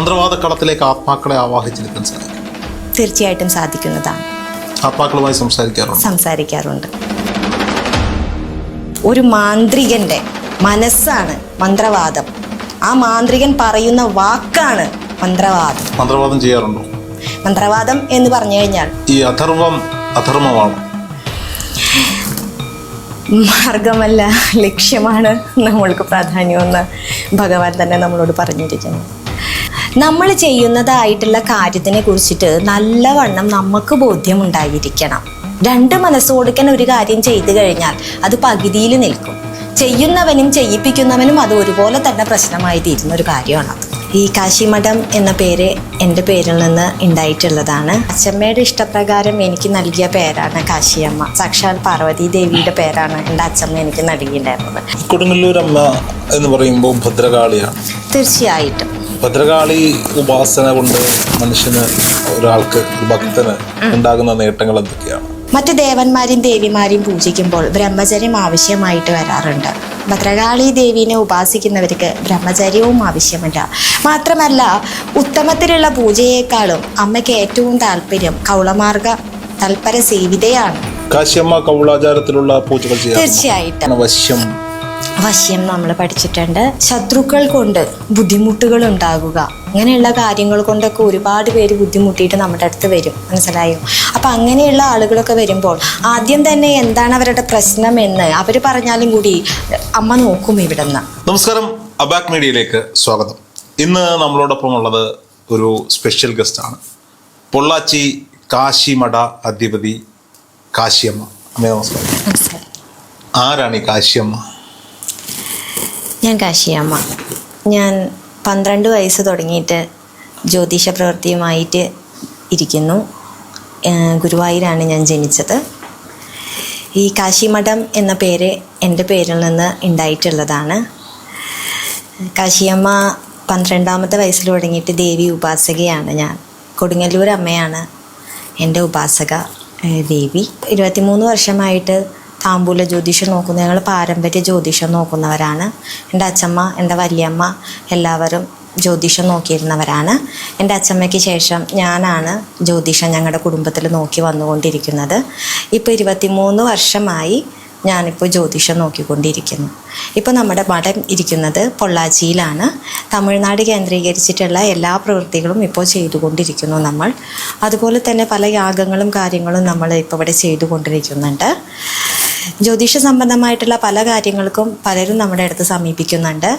മന്ത്രവാദ കളത്തിലേക്ക് ആത്മാക്കളെ ആവാഹിച്ചെടുക്കാൻ സാധിക്കും. തീർച്ചയായിട്ടും സാധിക്കുന്നതാണ്. ആത്മാക്കളുമായി സംസാരിക്കാറുണ്ട്. സംസാരിക്കാറുണ്ട്. ഒരു മാന്ത്രികന്റെ മനസ്സാണ് മന്ത്രവാദം. ആ മാന്ത്രികൻ പറയുന്ന വാക്കാണ് മന്ത്രവാദം. മന്ത്രവാദം ചെയ്യാറുണ്ടോ? മന്ത്രവാദം എന്ന് പറഞ്ഞു കഴിഞ്ഞാൽ ഈ അധർവം അധർമ്മമാണ്. മാർഗമല്ല ലക്ഷ്യമാണ് നമ്മൾക്ക് പ്രാധാന്യമെന്ന് ഭഗവാൻ തന്നെ നമ്മളോട് പറഞ്ഞിരിക്കുന്നു. നമ്മൾ ചെയ്യുന്നതായിട്ടുള്ള കാര്യത്തിനെ കുറിച്ചിട്ട് നല്ലവണ്ണം നമുക്ക് ബോധ്യമുണ്ടായിരിക്കണം. രണ്ട് മനസ്സോടുക്കൻ ഒരു കാര്യം ചെയ്തു കഴിഞ്ഞാൽ അത് പകുതിയിൽ നിൽക്കും. ചെയ്യുന്നവനും ചെയ്യിപ്പിക്കുന്നവനും അത് ഒരുപോലെ തന്നെ പ്രശ്നമായി തീരുന്ന ഒരു കാര്യമാണ് ഈ കാശിമഠം എന്ന പേര് എന്റെ പേരിൽ നിന്ന് ഉണ്ടായിട്ടുള്ളതാണ്. അച്ഛമ്മയുടെ ഇഷ്ടപ്രകാരം എനിക്ക് നൽകിയ പേരാണ് കാശിയമ്മ. സാക്ഷാൽ പാർവതി ദേവിയുടെ പേരാണ് എന്റെ അച്ഛമ്മ എനിക്ക് നൽകിയിട്ടുണ്ടായിരുന്നത്. കൊടുങ്ങല്ലൂർ അമ്മ എന്ന് പറയുമ്പോൾ ഭദ്രകാളിയാണ്. തീർച്ചയായിട്ടും. ഭദ്രകാളി ഉപാസന കൊണ്ട് മനുഷ്യന് ഒരാൾക്ക് ഒരു ഭക്തന് ഉണ്ടാകുന്ന നേട്ടങ്ങൾ എന്തൊക്കെയാണ്? മറ്റു ദേവന്മാരും ദേവിമാരെയും പൂജിക്കുമ്പോൾ ബ്രഹ്മചര്യം ആവശ്യമായിട്ട് വരാറുണ്ട്. ഭദ്രകാളി ദേവീനെ ഉപാസിക്കുന്നവർക്ക് ബ്രഹ്മചര്യവും ആവശ്യമില്ല. മാത്രമല്ല ഉത്തമത്തിലുള്ള പൂജയേക്കാളും അമ്മയ്ക്ക് ഏറ്റവും താല്പര്യം കൗളമാർഗ തൽപര സേവിതയാണ് കാശിയമ്മ കൗളാചാരത്തിലുള്ള പൂജകൾ ചെയ്യാം തീർച്ചയായിട്ടും. വശ്യം വശ്യം നമ്മൾ പഠിച്ചിട്ടുണ്ട്. ശത്രുക്കൾ കൊണ്ട് ബുദ്ധിമുട്ടുകൾ ഉണ്ടാകുക. അങ്ങനെയുള്ള കാര്യങ്ങൾ കൊണ്ടൊക്കെ ഒരുപാട് പേര് ബുദ്ധിമുട്ടിയിട്ട് നമ്മുടെ അടുത്ത് വരും. മനസ്സിലായോ? അപ്പം അങ്ങനെയുള്ള ആളുകളൊക്കെ വരുമ്പോൾ ആദ്യം തന്നെ എന്താണ് അവരുടെ പ്രശ്നം എന്ന് അവർ പറഞ്ഞാലും കൂടി അമ്മ നോക്കും ഇവിടെ നിന്ന് നമസ്കാരം. അബാക് മീഡിയയിലേക്ക് സ്വാഗതം. ഇന്ന് നമ്മളോടൊപ്പം ഉള്ളത് ഒരു സ്പെഷ്യൽ ഗസ്റ്റ് ആണ് പൊള്ളാച്ചി കാശിമഠ അധിപതി കാശിയമ്മ. അമ്മേ നമസ്കാരം. നമസ്കാരം. ആരാണ് ഈ കാശിയമ്മ? ഞാൻ കാശിയമ്മ. ഞാൻ പന്ത്രണ്ട് വയസ്സ് തുടങ്ങിയിട്ട് ജ്യോതിഷ പ്രവൃത്തിയുമായിട്ട് ഇരിക്കുന്നു. ഗുരുവായൂരാണ് ഞാൻ ജനിച്ചത്. ഈ കാശിമഠം എന്ന പേര് എന്റെ പേരിൽ നിന്ന് ഉണ്ടായിട്ടുള്ളതാണ്. കാശിയമ്മ പന്ത്രണ്ടാമത്തെ വയസ്സിൽ തുടങ്ങിയിട്ട് ദേവി ഉപാസകയാണ് ഞാൻ. കൊടുങ്ങല്ലൂർ അമ്മയാണ് എന്റെ ഉപാസക ദേവി. ഇരുപത്തിമൂന്ന് വർഷമായിട്ട് താമ്പൂല ജ്യോതിഷം നോക്കുന്ന ഞങ്ങൾ പാരമ്പര്യ ജ്യോതിഷം നോക്കുന്നവരാണ്. എന്റെ അച്ഛമ്മ എന്റെ വലിയമ്മ എല്ലാവരും ജ്യോതിഷം നോക്കിയിരുന്നവരാണ്. എന്റെ അച്ഛമ്മയ്ക്ക് ശേഷം ഞാനാണ് ജ്യോതിഷം ഞങ്ങളുടെ കുടുംബത്തിൽ നോക്കി വന്നുകൊണ്ടിരിക്കുന്നത്. ഇപ്പോൾ ഇരുപത്തിമൂന്ന് വർഷമായി ഞാനിപ്പോൾ ജ്യോതിഷം നോക്കിക്കൊണ്ടിരിക്കുന്നു. ഇപ്പോൾ നമ്മുടെ മഠം ഇരിക്കുന്നത് പൊള്ളാച്ചിയിലാണ്. തമിഴ്നാട് കേന്ദ്രീകരിച്ചിട്ടുള്ള എല്ലാ പ്രവൃത്തികളും ഇപ്പോൾ ചെയ്തുകൊണ്ടിരിക്കുന്നു നമ്മൾ. അതുപോലെ തന്നെ പല യാഗങ്ങളും കാര്യങ്ങളും നമ്മൾ ഇപ്പോൾ ഇവിടെ ചെയ്തുകൊണ്ടിരിക്കുന്നുണ്ട്. ജ്യോതിഷ സംബന്ധമായിട്ടുള്ള പല കാര്യങ്ങൾക്കും പലരും നമ്മുടെ അടുത്ത് സമീപിക്കുന്നുണ്ട്.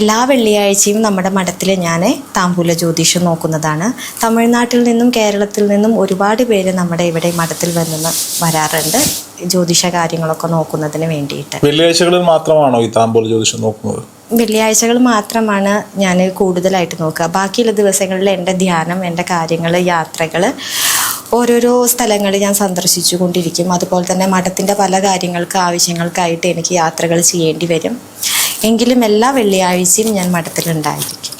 എല്ലാ വെള്ളിയാഴ്ചയും നമ്മുടെ മഠത്തിൽ ഞാൻ താമ്പൂല ജ്യോതിഷം നോക്കുന്നതാണ്. തമിഴ്നാട്ടിൽ നിന്നും കേരളത്തിൽ നിന്നും ഒരുപാട് പേര് നമ്മുടെ ഇവിടെ മഠത്തിൽ വന്ന് വരാറുണ്ട്. ജ്യോതിഷ കാര്യങ്ങളൊക്കെ നോക്കുന്നതിന് വേണ്ടിയിട്ട്. വെള്ളിയാഴ്ചകളിൽ മാത്രമാണോ ഈ താമ്പൂല ജ്യോതിഷം നോക്കുന്നത്? വെള്ളിയാഴ്ചകൾ മാത്രമാണ് ഞാൻ കൂടുതലായിട്ട് നോക്കുക. ബാക്കിയുള്ള ദിവസങ്ങളിൽ എന്റെ ധ്യാനം എന്റെ കാര്യങ്ങൾ യാത്രകൾ ഓരോരോ സ്ഥലങ്ങൾ ഞാൻ സന്ദർശിച്ചു കൊണ്ടിരിക്കും അതുപോലെ തന്നെ മഠത്തിന്റെ പല കാര്യങ്ങൾക്ക് ആവശ്യങ്ങൾക്കായിട്ട് എനിക്ക് യാത്രകൾ ചെയ്യേണ്ടി വരും. എങ്കിലും എല്ലാ വെള്ളിയാഴ്ചയും ഞാൻ മഠത്തിലുണ്ടായിരിക്കും.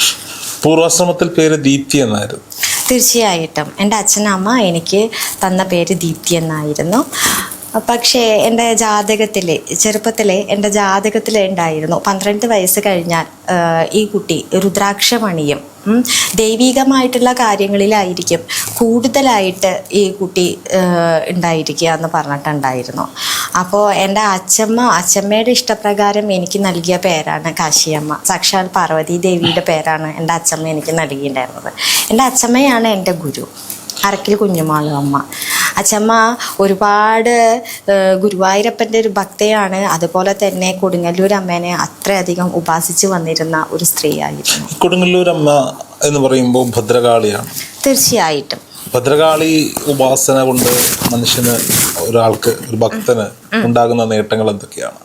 പൂർവാശ്രമത്തിൽ പേര് ദീപ്തി എന്നായിരുന്നു. തീർച്ചയായിട്ടും. എന്റെ അച്ഛനമ്മ എനിക്ക് തന്ന പേര് ദീപ്തി എന്നായിരുന്നു. പക്ഷേ എന്റെ ജാതകത്തിലെ ചെറുപ്പത്തിലെ എന്റെ ജാതകത്തിൽ ഉണ്ടായിരുന്നു പന്ത്രണ്ട് വയസ്സ് കഴിഞ്ഞാൽ ഈ കുട്ടി രുദ്രാക്ഷമണിയും ദൈവികമായിട്ടുള്ള കാര്യങ്ങളിലായിരിക്കും കൂടുതലായിട്ട് ഈ കുട്ടി ഉണ്ടായിരിക്കുക എന്ന് പറഞ്ഞിട്ടുണ്ടായിരുന്നു. അപ്പോൾ എന്റെ അച്ഛമ്മ അച്ഛമ്മയുടെ ഇഷ്ടപ്രകാരം എനിക്ക് നൽകിയ പേരാണ് കാശിയമ്മ. സാക്ഷാൽ പാർവതി ദേവിയുടെ പേരാണ് എന്റെ അച്ഛമ്മ എനിക്ക് നൽകിയിട്ടുണ്ടായിരുന്നത്. എന്റെ അച്ഛമ്മയാണ് എന്റെ ഗുരു. അറക്കിൽ കുഞ്ഞുമാളു അമ്മ. അച്ഛമ്മ ഒരുപാട് ഗുരുവായൂരപ്പന്റെ ഒരു ഭക്തയാണ്. അതുപോലെ തന്നെ കൊടുങ്ങല്ലൂർ അമ്മേനെ അത്രയധികം ഉപാസിച്ച് വന്നിരുന്ന ഒരു സ്ത്രീയായിരുന്നു. കൊടുങ്ങല്ലൂർ അമ്മ എന്ന് പറയുമ്പോൾ ഭദ്രകാളിയാണ്. തീർച്ചയായിട്ടും. ഭദ്രകാളി ഉപാസന കൊണ്ട് മനുഷ്യന് ഒരാൾക്ക് ഒരു ഭക്തന് ഉണ്ടാകുന്ന നേട്ടങ്ങൾ എന്തൊക്കെയാണ്?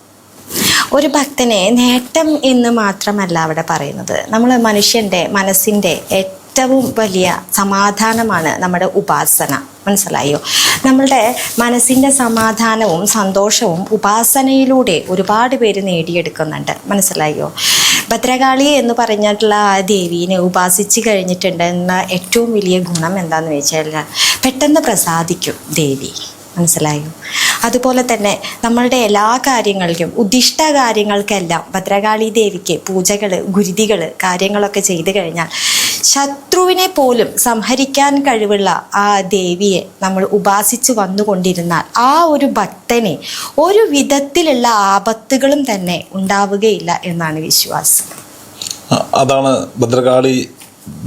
ഒരു ഭക്തനെ നേട്ടം എന്ന് മാത്രമല്ല അവിടെ പറയുന്നത്. നമ്മൾ മനുഷ്യന്റെ മനസ്സിന്റെ ഏറ്റവും വലിയ സമാധാനമാണ് നമ്മുടെ ഉപാസന. മനസ്സിലായോ? നമ്മളുടെ മനസ്സിന്റെ സമാധാനവും സന്തോഷവും ഉപാസനയിലൂടെ ഒരുപാട് പേര് നേടിയെടുക്കുന്നുണ്ട്. മനസ്സിലായോ? ഭദ്രകാളി എന്ന് പറഞ്ഞിട്ടുള്ള ആ ദേവീനെ ഉപാസിച്ച് കഴിഞ്ഞിട്ടുണ്ടെന്ന ഏറ്റവും വലിയ ഗുണം എന്താണെന്ന് വെച്ചാൽ പെട്ടെന്ന് പ്രസാദിക്കും ദേവി. മനസ്സിലായോ? അതുപോലെ തന്നെ നമ്മളുടെ എല്ലാ കാര്യങ്ങൾക്കും ഉദ്ദിഷ്ട കാര്യങ്ങൾക്കെല്ലാം ഭദ്രകാളി ദേവിക്ക് പൂജകൾ ഗുരുതികൾ കാര്യങ്ങളൊക്കെ ചെയ്തു കഴിഞ്ഞാൽ ശത്രുവിനെ പോലും സംഹരിക്കാൻ കഴിവുള്ള ആ ദേവിയെ നമ്മൾ ഉപാസിച്ചു വന്നുകൊണ്ടിരുന്നാൽ ആ ഒരു ഭക്തനെ ഒരു വിധത്തിലുള്ള ആപത്തുകളും തന്നെ ഉണ്ടാവുകയില്ല എന്നാണ് വിശ്വാസം. അതാണ് ഭദ്രകാളി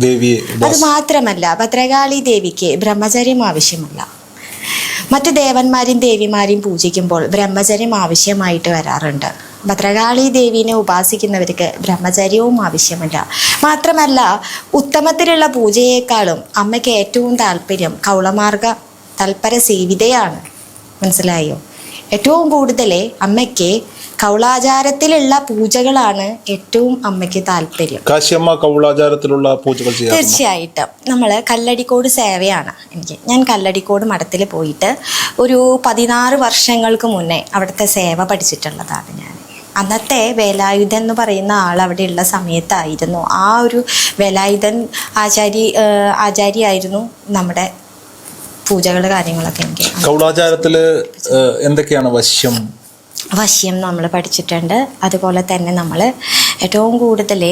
ദേവിയെ അത് മാത്രമല്ല ഭദ്രകാളി ദേവിക്ക് ബ്രഹ്മചര്യം ആവശ്യമല്ല മറ്റു ദേവന്മാരും ദേവിമാരെയും പൂജിക്കുമ്പോൾ ബ്രഹ്മചര്യം ആവശ്യമായിട്ട് വരാറുണ്ട്. ഭദ്രകാളി ദേവീനെ ഉപാസിക്കുന്നവർക്ക് ബ്രഹ്മചര്യവും ആവശ്യമില്ല മാത്രമല്ല ഉത്തമത്തിലുള്ള പൂജയേക്കാളും അമ്മയ്ക്ക് ഏറ്റവും താല്പര്യം കൗളമാർഗ തൽപര സേവിതയാണ് മനസ്സിലായോ? ഏറ്റവും കൂടുതൽ അമ്മയ്ക്ക് കൗളാചാരത്തിലുള്ള പൂജകളാണ് ഏറ്റവും അമ്മയ്ക്ക് താല്പര്യം. കാശിയമ്മ കൗളാചാരത്തിലുള്ള പൂജകൾ തീർച്ചയായിട്ടും. നമ്മൾ കല്ലടിക്കോട് സേവയാണ് എനിക്ക്. ഞാൻ കല്ലടിക്കോട് മഠത്തിൽ പോയിട്ട് ഒരു പതിനാറ് വർഷങ്ങൾക്ക് മുന്നേ അവിടുത്തെ സേവ പഠിച്ചിട്ടുള്ളതാണ് ഞാൻ. അന്നത്തെ വേലായുധൻ എന്ന് പറയുന്ന ആൾ അവിടെയുള്ള സമയത്തായിരുന്നു. ആ ഒരു വേലായുധൻ ആചാരി ആചാരിയായിരുന്നു നമ്മുടെ പൂജകൾ കാര്യങ്ങളൊക്കെ എനിക്ക് കൗളാചാരത്തിൽ എന്തൊക്കെയാണ് വശ്യം? വശ്യം നമ്മൾ പഠിച്ചിട്ടുണ്ട്. അതുപോലെ തന്നെ നമ്മൾ ഏറ്റവും കൂടുതൽ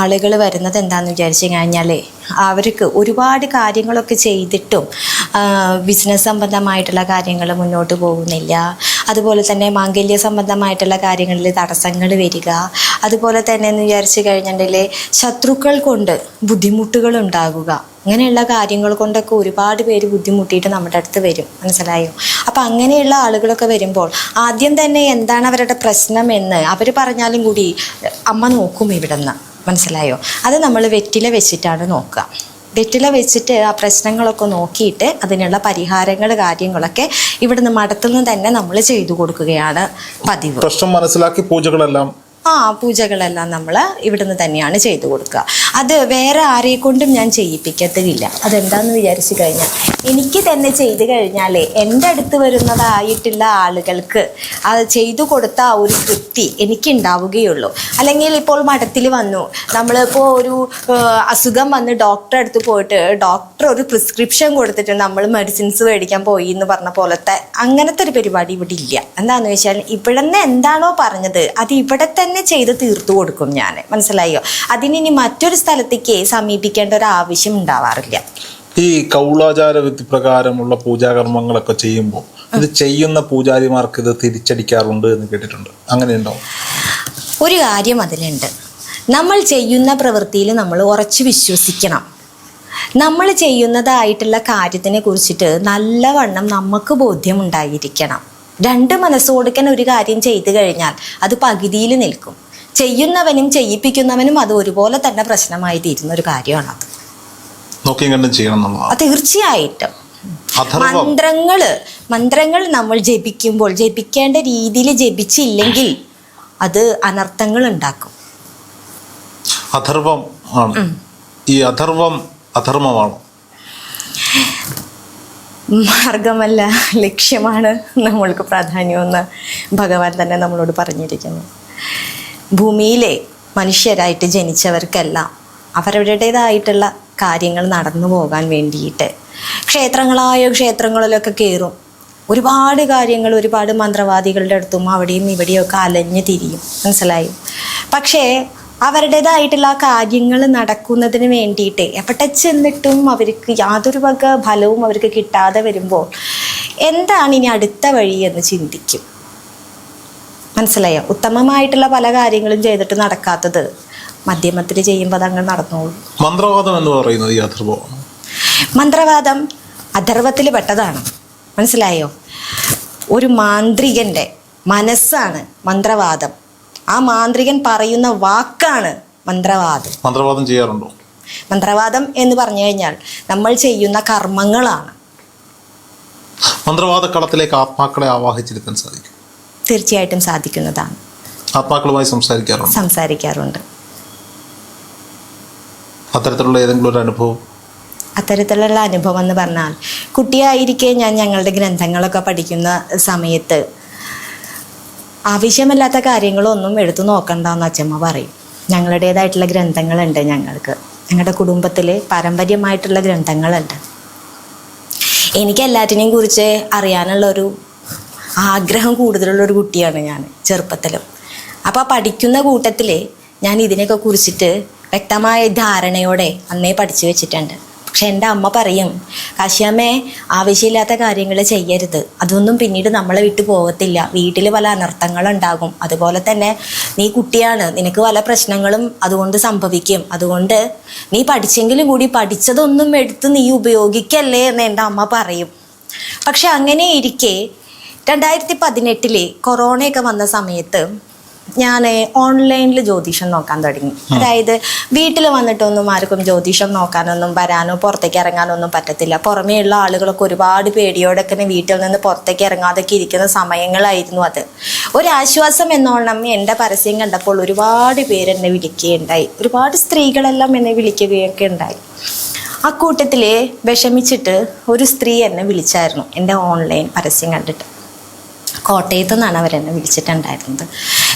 ആളുകൾ വരുന്നത് എന്താണെന്ന് വിചാരിച്ചു കഴിഞ്ഞാൽ അവർക്ക് ഒരുപാട് കാര്യങ്ങളൊക്കെ ചെയ്തിട്ടും ബിസിനസ് സംബന്ധമായിട്ടുള്ള കാര്യങ്ങൾ മുന്നോട്ട് പോകുന്നില്ല. അതുപോലെ തന്നെ മാംഗല്യ സംബന്ധമായിട്ടുള്ള കാര്യങ്ങളിൽ തടസ്സങ്ങൾ വരിക. അതുപോലെ തന്നെ എന്ന് വിചാരിച്ചു കഴിഞ്ഞിട്ടുണ്ടെങ്കിൽ ശത്രുക്കൾ കൊണ്ട് ബുദ്ധിമുട്ടുകൾ ഉണ്ടാകുക. അങ്ങനെയുള്ള കാര്യങ്ങൾ കൊണ്ടൊക്കെ ഒരുപാട് പേര് ബുദ്ധിമുട്ടിയിട്ട് നമ്മുടെ അടുത്ത് വരും. മനസ്സിലായോ? അപ്പം അങ്ങനെയുള്ള ആളുകളൊക്കെ വരുമ്പോൾ ആദ്യം തന്നെ എന്താണ് അവരുടെ പ്രശ്നം എന്ന് അവർ പറഞ്ഞാലും കൂടി അമ്മ നോക്കും ഇവിടുന്ന്. മനസ്സിലായോ? അത് നമ്മൾ വെറ്റില വെച്ചിട്ടാണ് നോക്കുക. വെറ്റില വെച്ചിട്ട് ആ പ്രശ്നങ്ങളൊക്കെ നോക്കിയിട്ട് അതിനുള്ള പരിഹാരങ്ങൾ കാര്യങ്ങളൊക്കെ ഇവിടുന്ന് മഠത്തിൽ നിന്ന് തന്നെ നമ്മൾ ചെയ്തു കൊടുക്കുകയാണ് പതിവ്. പ്രശ്നം മനസ്സിലാക്കി പൂജകളെല്ലാം ആ പൂജകളെല്ലാം നമ്മൾ ഇവിടുന്ന് തന്നെയാണ് ചെയ്തു കൊടുക്കുക. അത് വേറെ ആരെ കൊണ്ടും ഞാൻ ചെയ്യിപ്പിക്കത്തില്ല. അതെന്താന്ന് വിചാരിച്ചു കഴിഞ്ഞാൽ എനിക്ക് തന്നെ ചെയ്തു കഴിഞ്ഞാൽ എന്റെ അടുത്ത് വരുന്നതായിട്ടുള്ള ആളുകൾക്ക് അത് ചെയ്തു കൊടുത്ത ആ ഒരു തൃപ്തി എനിക്ക് ഉണ്ടാവുകയുള്ളൂ അല്ലെങ്കിൽ ഇപ്പോൾ മഠത്തിൽ വന്നു നമ്മളിപ്പോൾ ഒരു അസുഖം വന്ന് ഡോക്ടറെ അടുത്ത് പോയിട്ട് ഡോക്ടർ ഒരു പ്രിസ്ക്രിപ്ഷൻ കൊടുത്തിട്ട് നമ്മൾ മെഡിസിൻസ് മേടിക്കാൻ പോയി എന്ന് പറഞ്ഞ പോലത്തെ അങ്ങനത്തെ ഒരു പരിപാടി ഇവിടെ ഇല്ല. എന്താണെന്ന് വെച്ചാൽ ഇവിടെ നിന്ന് എന്താണോ പറഞ്ഞത് അത് ഇവിടെ തന്നെ ചെയ്ത് തീർത്തു കൊടുക്കും ഞാൻ മനസ്സിലായോ? അതിനി മറ്റൊരു സ്ഥലത്തേക്ക് സമീപിക്കേണ്ട ഒരു ആവശ്യം ഉണ്ടാവാറില്ല. ഈ കൗളാചാര വിധി പ്രകാരമുള്ള പൂജാകർമ്മങ്ങളൊക്കെ ചെയ്യുമ്പോൾ ഇത് ചെയ്യുന്ന പൂജാരിമാർക്ക് ഇത് തിരിച്ചടിക്കാറുണ്ട് എന്ന് കേട്ടിട്ടുണ്ട്. അങ്ങനെയുണ്ടോ? ഒരു കാര്യം അതിലുണ്ട്. നമ്മൾ ചെയ്യുന്ന പ്രവൃത്തിയിൽ നമ്മൾ ഉറച്ച് വിശ്വസിക്കണം. നമ്മൾ ചെയ്യുന്നതായിട്ടുള്ള കാര്യത്തിനെ കുറിച്ചിട്ട് നല്ലവണ്ണം നമുക്ക് ബോധ്യമുണ്ടായിരിക്കണം രണ്ട് മനസ്സോടുക്കാൻ ഒരു കാര്യം ചെയ്തു കഴിഞ്ഞാൽ അത് പകുതിയിൽ നിൽക്കും. ചെയ്യുന്നവനും ചെയ്യിപ്പിക്കുന്നവനും അത് ഒരുപോലെ തന്നെ പ്രശ്നമായി തീരുന്ന ഒരു കാര്യമാണ് അത്. തീർച്ചയായിട്ടും. മന്ത്രങ്ങൾ മന്ത്രങ്ങൾ നമ്മൾ ജപിക്കുമ്പോൾ ജപിക്കേണ്ട രീതിയിൽ ജപിച്ചില്ലെങ്കിൽ അത് അനർത്ഥങ്ങൾ ഉണ്ടാക്കും. അഥർവം ആണ്. ഈ അഥർവം അധർമ്മമാണ്. മാർഗമല്ല ലക്ഷ്യമാണ് നമ്മൾക്ക് പ്രാധാന്യമെന്ന് ഭഗവാൻ തന്നെ നമ്മളോട് പറഞ്ഞിരിക്കുന്നു. ഭൂമിയിലെ മനുഷ്യരായിട്ട് ജനിച്ചവർക്കെല്ലാം അവരുടേതായിട്ടുള്ള കാര്യങ്ങൾ നടന്നു പോകാൻ വേണ്ടിയിട്ട്. ക്ഷേത്രങ്ങളായ ക്ഷേത്രങ്ങളിലൊക്കെ കയറും. ഒരുപാട് കാര്യങ്ങൾ ഒരുപാട് മന്ത്രവാദികളുടെ അടുത്തും അവിടെയും ഇവിടെയൊക്കെ അലഞ്ഞു തിരിയും. മനസ്സിലായി? പക്ഷേ അവരുടേതായിട്ടുള്ള കാര്യങ്ങൾ നടക്കുന്നതിന് വേണ്ടിയിട്ട് എവിടെ ചെന്നിട്ടും അവർക്ക് യാതൊരു വക ഫലവും അവർക്ക് കിട്ടാതെ വരുമ്പോൾ എന്താണ് ഇനി അടുത്ത വഴി എന്ന് ചിന്തിക്കും. മനസ്സിലായോ? ഉത്തമമായിട്ടുള്ള പല കാര്യങ്ങളും ചെയ്തിട്ട് നടക്കാത്തത്. മധ്യമത്തിൽ ചെയ്യുമ്പോൾ അതങ്ങ് നടന്നോളൂ. മന്ത്രവാദം എന്ന് പറയുന്നത് ഈ അഥർവമാണ് മന്ത്രവാദം അധർവത്തിൽ പെട്ടതാണ്. മനസ്സിലായോ? ഒരു മാന്ത്രികന്റെ മനസ്സാണ് മന്ത്രവാദം. ആ മാന്ത്രികൻ പറയുന്ന വാക്കാണ് മന്ത്രവാദം. മന്ത്രവാദം ചെയ്യാറുണ്ടോ? മന്ത്രവാദം എന്ന് പറഞ്ഞു കഴിഞ്ഞാൽ നമ്മൾ ചെയ്യുന്ന കർമ്മങ്ങളാണ്. മന്ത്രവാദ കളത്തിലേക്ക് ആത്മാക്കളെ ആവാഹിച്ചിരുത്താൻ സാധിക്കും. തീർച്ചയായിട്ടും സാധിക്കുന്നതാണ്. ആത്മാക്കളുമായി സംസാരിക്കാറുണ്ട്? സംസാരിക്കാറുണ്ട്. അത്തരത്തിലുള്ള ഏതെങ്കിലും ഒരു അനുഭവം? അത്തരത്തിലുള്ള അനുഭവം എന്ന് പറഞ്ഞാൽ കുട്ടിയായിരിക്കെ ഞാൻ ഞങ്ങളുടെ ഗ്രന്ഥങ്ങളൊക്കെ പഠിക്കുന്ന സമയത്ത് ആവശ്യമല്ലാത്ത കാര്യങ്ങളൊന്നും എടുത്തു നോക്കണ്ടെന്ന് അച്ഛമ്മ പറയും. ഞങ്ങളുടേതായിട്ടുള്ള ഗ്രന്ഥങ്ങളുണ്ട് ഞങ്ങൾക്ക്. ഞങ്ങളുടെ കുടുംബത്തിൽ പാരമ്പര്യമായിട്ടുള്ള ഗ്രന്ഥങ്ങളുണ്ട്. എനിക്ക് എല്ലാറ്റിനെയും കുറിച്ച് അറിയാനുള്ളൊരു ആഗ്രഹം കൂടുതലുള്ള ഒരു കുട്ടിയാണ് ഞാൻ ചെറുപ്പത്തിലും. അപ്പോൾ പഠിക്കുന്ന കൂട്ടത്തിൽ ഞാൻ ഇതിനെയൊക്കെ കുറിച്ചിട്ട് വ്യക്തമായ ധാരണയോടെ അന്നേ പഠിച്ചു വെച്ചിട്ടുണ്ട്. പക്ഷെ എന്റെ അമ്മ പറയും കാശിയമ്മേ ആവശ്യമില്ലാത്ത കാര്യങ്ങൾ ചെയ്യരുത്. അതൊന്നും പിന്നീട് നമ്മളെ വിട്ടു പോകത്തില്ല. വീട്ടിൽ പല അനർത്ഥങ്ങളുണ്ടാകും. അതുപോലെ തന്നെ നീ കുട്ടിയാണ്. നിനക്ക് പല പ്രശ്നങ്ങളും അതുകൊണ്ട് സംഭവിക്കും. അതുകൊണ്ട് നീ പഠിച്ചെങ്കിലും കൂടി പഠിച്ചതൊന്നും എടുത്ത് നീ ഉപയോഗിക്കല്ലേ എന്ന് എന്റെ അമ്മ പറയും. പക്ഷെ അങ്ങനെ ഇരിക്കെ രണ്ടായിരത്തി പതിനെട്ടിൽ കൊറോണയൊക്കെ വന്ന സമയത്ത് ഞാൻ ഓൺലൈനിൽ ജ്യോതിഷം നോക്കാൻ തുടങ്ങി. അതായത് വീട്ടിൽ വന്നിട്ടൊന്നും ആർക്കും ജ്യോതിഷം നോക്കാനൊന്നും വരാനോ പുറത്തേക്ക് ഇറങ്ങാനൊന്നും പറ്റത്തില്ല. പുറമേയുള്ള ആളുകളൊക്കെ ഒരുപാട് പേടിയോടൊക്കെ തന്നെ വീട്ടിൽ നിന്ന് പുറത്തേക്ക് ഇറങ്ങാതൊക്കെ ഇരിക്കുന്ന സമയങ്ങളായിരുന്നു അത്. ഒരാശ്വാസം എന്നോണം എന്റെ പരസ്യം കണ്ടപ്പോൾ ഒരുപാട് പേര് എന്നെ വിളിക്കുകയുണ്ടായി. ഒരുപാട് സ്ത്രീകളെല്ലാം എന്നെ വിളിക്കുകയൊക്കെ ഉണ്ടായി. ആ കൂട്ടത്തിൽ വിഷമിച്ചിട്ട് ഒരു സ്ത്രീ എന്നെ വിളിച്ചായിരുന്നു എന്റെ ഓൺലൈൻ പരസ്യം കണ്ടിട്ട്. കോട്ടയത്തു നിന്നാണ് അവരെന്നെ വിളിച്ചിട്ടുണ്ടായിരുന്നത്.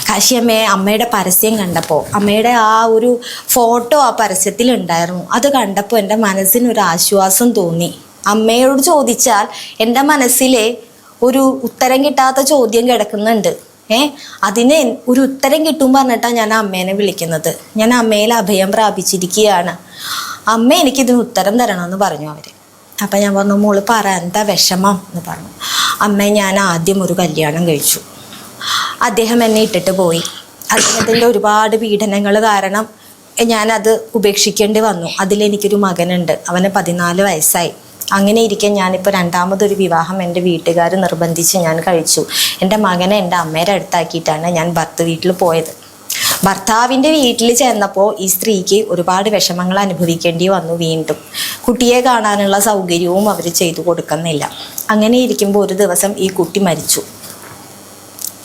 കാശിയമ്മയെ അമ്മയുടെ പരസ്യം കണ്ടപ്പോൾ അമ്മയുടെ ആ ഒരു ഫോട്ടോ ആ പരസ്യത്തിൽ ഉണ്ടായിരുന്നു. അത് കണ്ടപ്പോൾ എന്റെ മനസ്സിനൊരു ആശ്വാസം തോന്നി. അമ്മയോട് ചോദിച്ചാൽ എന്റെ മനസ്സിലെ ഒരു ഉത്തരം കിട്ടാത്ത ചോദ്യം കിടക്കുന്നുണ്ട്. ഏ അതിന് ഒരു ഉത്തരം കിട്ടും പറഞ്ഞിട്ടാണ് ഞാൻ അമ്മേനെ വിളിക്കുന്നത്. ഞാൻ അമ്മയിൽ അഭയം പ്രാപിച്ചിരിക്കുകയാണ്. അമ്മ എനിക്കിതിന് ഉത്തരം തരണമെന്ന് പറഞ്ഞു അവർ അപ്പം ഞാൻ പറഞ്ഞു മോൾ പറ എന്താ വിഷമം? എന്ന് പറഞ്ഞു. അമ്മ ഞാൻ ആദ്യം ഒരു കല്യാണം കഴിച്ചു. അദ്ദേഹം എന്നെ ഇട്ടിട്ട് പോയി. അദ്ദേഹത്തിന്റെ ഒരുപാട് പീഡനങ്ങൾ കാരണം ഞാനത് ഉപേക്ഷിക്കേണ്ടി വന്നു. അതിലെനിക്കൊരു മകനുണ്ട്. അവന് പതിനാല് വയസ്സായി. അങ്ങനെ ഇരിക്കെ ഞാനിപ്പോൾ രണ്ടാമതൊരു വിവാഹം എന്റെ വീട്ടുകാർ നിർബന്ധിച്ച് ഞാൻ കഴിച്ചു. എന്റെ മകനെ എന്റെ അമ്മയുടെ അടുത്താക്കിയിട്ടാണ് ഞാൻ ഭർത്ത് വീട്ടിൽ പോയത്. ഭർത്താവിന്റെ വീട്ടിൽ ചെന്നപ്പോൾ ഈ സ്ത്രീക്ക് ഒരുപാട് വിഷമങ്ങൾ അനുഭവിക്കേണ്ടി വന്നു വീണ്ടും. കുട്ടിയെ കാണാനുള്ള സൗകര്യവും അവർ ചെയ്തു കൊടുക്കുന്നില്ല. അങ്ങനെ ഇരിക്കുമ്പോൾ ഒരു ദിവസം ഈ കുട്ടി മരിച്ചു.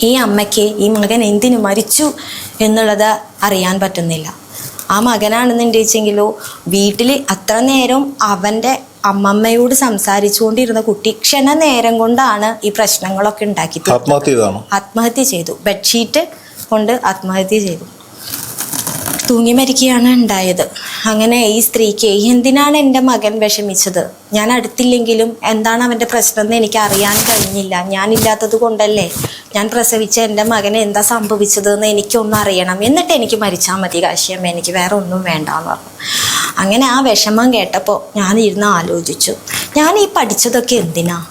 ഈ അമ്മയ്ക്ക് ഈ മകൻ എന്തിനു മരിച്ചു എന്നുള്ളത് അറിയാൻ പറ്റുന്നില്ല. ആ മകനാണെന്നുണ്ടെച്ചെങ്കിലോ വീട്ടിൽ അത്ര നേരം അവന്റെ അമ്മമ്മയോട് സംസാരിച്ചുകൊണ്ടിരുന്ന കുട്ടി ക്ഷണനേരം കൊണ്ടാണ് ഈ പ്രശ്നങ്ങളൊക്കെ ഉണ്ടാക്കി ആത്മഹത്യ ചെയ്തു. ബെഡ്ഷീറ്റ് കൊണ്ട് ആത്മഹത്യ ചെയ്തു. തൂങ്ങി മരിക്കുകയാണ് ഉണ്ടായത്. അങ്ങനെ ഈ സ്ത്രീക്ക് എന്തിനാണ് എന്റെ മകൻ വിഷമിച്ചത്? ഞാൻ അടുത്തില്ലെങ്കിലും എന്താണ് അവന്റെ പ്രശ്നം എന്ന് എനിക്ക് അറിയാൻ കഴിഞ്ഞില്ല. ഞാനില്ലാത്തത് കൊണ്ടല്ലേ? ഞാൻ പ്രസവിച്ച എന്റെ മകന് എന്താ സംഭവിച്ചത് എന്ന് എനിക്കൊന്നും അറിയണം. എന്നിട്ട് എനിക്ക് മരിച്ചാൽ മതി കാശിയമ്മ എനിക്ക് വേറെ ഒന്നും വേണ്ട എന്ന് പറഞ്ഞു. അങ്ങനെ ആ വിഷമം കേട്ടപ്പോൾ ഞാൻ ഇരുന്ന് ആലോചിച്ചു. ഞാൻ ഈ പഠിച്ചതൊക്കെ എന്തിനാ?